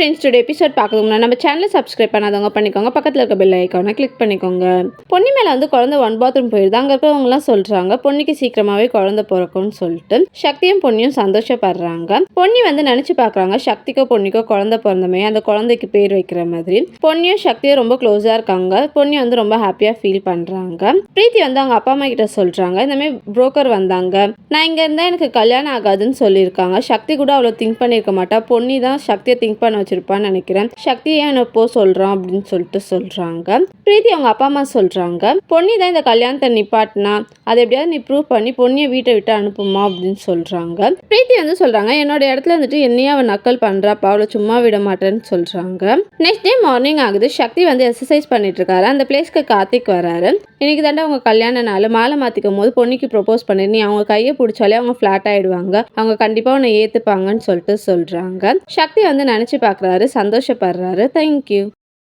Friends today episode பார்க்கணும்னா நம்ம சேனலை சப்ஸ்கிரைப் பண்ணாதவங்க பண்ணிக்கோங்க. பக்கத்தில் இருக்க பெல் ஐக்கானை கிளிக் பண்ணிக்கோங்க. பொன்னி மேலே வந்து குழந்தை ஒன் பாத்ரூம் போயிடுது அங்கே இருக்கிறவங்கலாம் சொல்கிறாங்க பொன்னிக்கு சீக்கிரமாகவே குழந்தை பிறக்கும்னு சொல்லிட்டு. சக்தியும் பொன்னியும் சந்தோஷப்படுறாங்க. பொன்னி வந்து நினச்சி பார்க்குறாங்க சக்திக்கோ பொன்னிக்கோ குழந்தை பிறந்தமே. அந்த குழந்தைக்கு பேர் வைக்கிற மாதிரி. பொன்னியும் சக்தியும் ரொம்ப க்ளோஸாக இருக்காங்க. பொன்னி வந்து ரொம்ப ஹாப்பியாக ஃபீல் பண்ணுறாங்க பிரீத்தி வந்து அவங்க அப்பா அம்மா கிட்ட சொல்கிறாங்க இந்தமாதிரி புரோக்கர் வந்தாங்க. நான் இங்கே இருந்தால் எனக்கு கல்யாணம் ஆகாதுன்னு சொல்லியிருக்காங்க. சக்தி கூட அவ்வளோ திங்க் பண்ணியிருக்க மாட்டா. பொன்னி தான் சக்தியை திங்க் பண்ண வச்சிருப்பான்னு நினைக்கிறேன். சக்தி ஏன் போ சொல்கிறான் அப்படின்னு சொல்லிட்டு சொல்கிறாங்க பிரீத்தி அவங்க அப்பா அம்மா சொல்கிறாங்க பொன்னி தான் இந்த கல்யாணத்தை நிப்பாட்டினா அதை எப்படியாவது நீ ப்ரூவ் பண்ணி பொண்ணியை வீட்டை விட்டு அனுப்புமா? அப்படின்னு சொல்கிறாங்க பிரீத்தி வந்து சொல்கிறாங்க என்னோட இடத்துல வந்துட்டு என்னையே அவன் நக்கல் பண்ணுறாப்பா அவளை சும்மா விட மாட்டேன்னு சொல்கிறாங்க நெக்ஸ்ட் டே மார்னிங் ஆகுது சக்தி வந்து எக்ஸசைஸ் பண்ணிட்டு இருக்காரு. அந்த பிளேஸ்க்கு கார்த்திக் வராரு. இன்னைக்கு தாண்டா அவங்க கல்யாண நாள். மாலை மாற்றிக்கும் போது பொண்ணுக்கு ப்ரொப்போஸ் பண்ணி நீ அவங்க கையை பிடிச்சாலே அவங்க ஃப்ளாட் ஆயிடுவாங்க. அவங்க கண்டிப்பாக உன்னை ஏற்றுப்பாங்கன்னு சொல்லிட்டு சொல்கிறாங்க சக்தி வந்து நினச்சி பார்க்குறாரு சந்தோஷப்படுறாரு. தேங்க்யூ